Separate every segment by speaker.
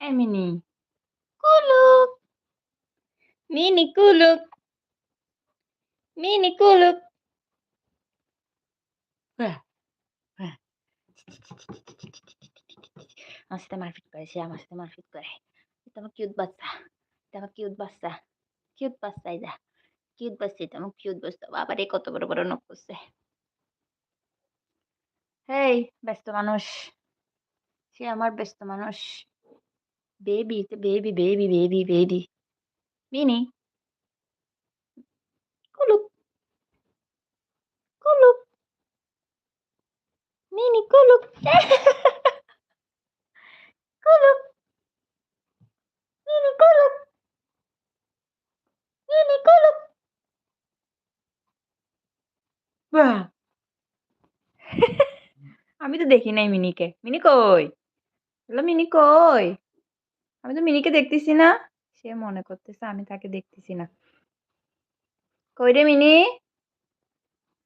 Speaker 1: Mini কুলুপ মিনি কুলুপ মিনি কুলুপ বাহ, বাহ। আমার সাথে মারপিট করে সে আমার সাথে মারপিট করে এটা আমার কিউট বাচ্চা এটা আমার কিউট বাচ্চা কিউট বাচ্চা এটা কিউট বাচ্চা এটা আমার কিউট বাচ্চা বাবা রে কত বড় বড় নখ করছে হেই ব্যস্ত মানুষ সে আমার ব্যস্ত মানুষ। Baby baby baby baby baby Mini. কুলুপ। কুলুপ। মিনি, কুলুপ। কুলুপ। মিনি কুলুপ। মিনি, কুলুপ। বাহ! আমি তো দেখি নাই মিনিকে। মিনি কই? হ্যালো মিনি কই? আমি তো মিনিকে দেখতেছি না। সে মনে করতেছে আমি তাকে দেখতেছি না। কই রে মিনি?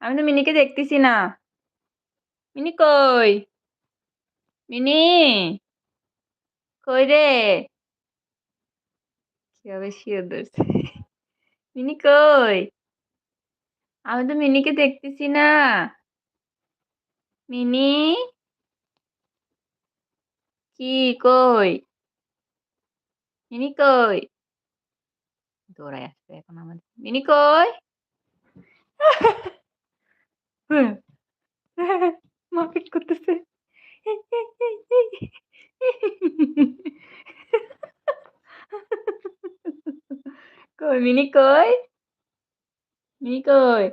Speaker 1: আমি তো মিনিকে দেখতেছি না। মিনি কই? মিনি? কই রে? কীভাবে শিওর ধরছে। মিনি কই? আমি তো মিনিকে দেখতেছি না। মিনি? কি কই মিনি কই দৌড়ায় আসবে এখন আমাদের মিনি কই মারপিট করতেছে কই মিনি কই মিনি কই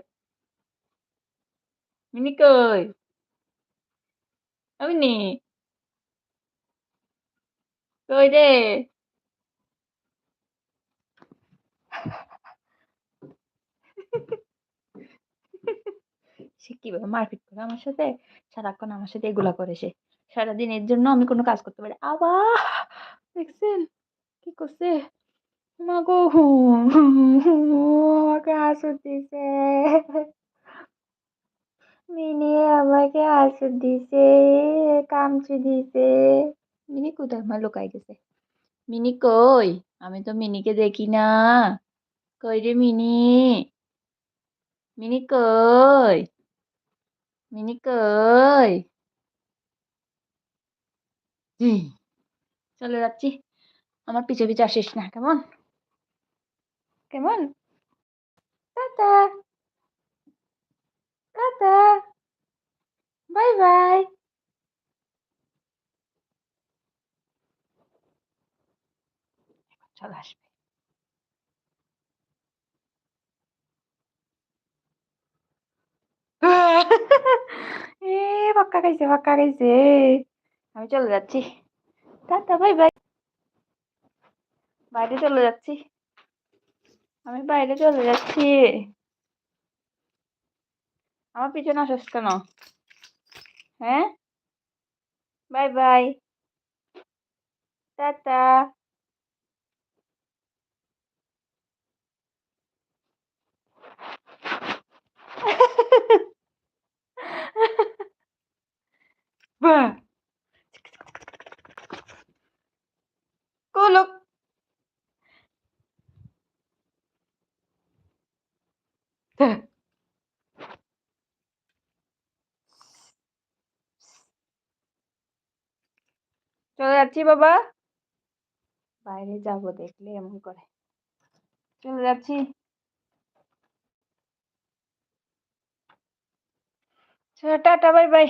Speaker 1: মিনি কই আমি নি কই রে সে মারপিট করে আমার সাথে? সারাক্ষণ আমার সাথে এগুলা করে সে। সারাদিন এর জন্য আমি কোনো কাজ করতে পারি আবার দেখছেন? কি করছে? মা গো আমাকে দিছে। মিনি আমাকে হাসুর দিছে, কামচি দিছে। মিনি কোথায় মা লুকাই গেছে মিনি কই আমি তো মিনিকে দেখি না কই রে মিনি মিনি কই মিনি কই চলে যাচ্ছি আমার পিছে পিছে আসিস না কেমন কেমন টাটা বাই বাই চলে আসবে। এ, পাক্কা খাইছে, পাক্কা আমি চলে যাচ্ছি। টাটা, বাই বাই। বাইরে চলে যাচ্ছি। আমি বাইরে চলে যাচ্ছি। আমার পিছনে আসিস কেন? হ্যাঁ? Bye bye. টাটা। বাহ কুলুপ চলে যাচ্ছি বাবা বাইরে যাব দেখলে এমন করে চলে যাচ্ছি টাটা বাই বাই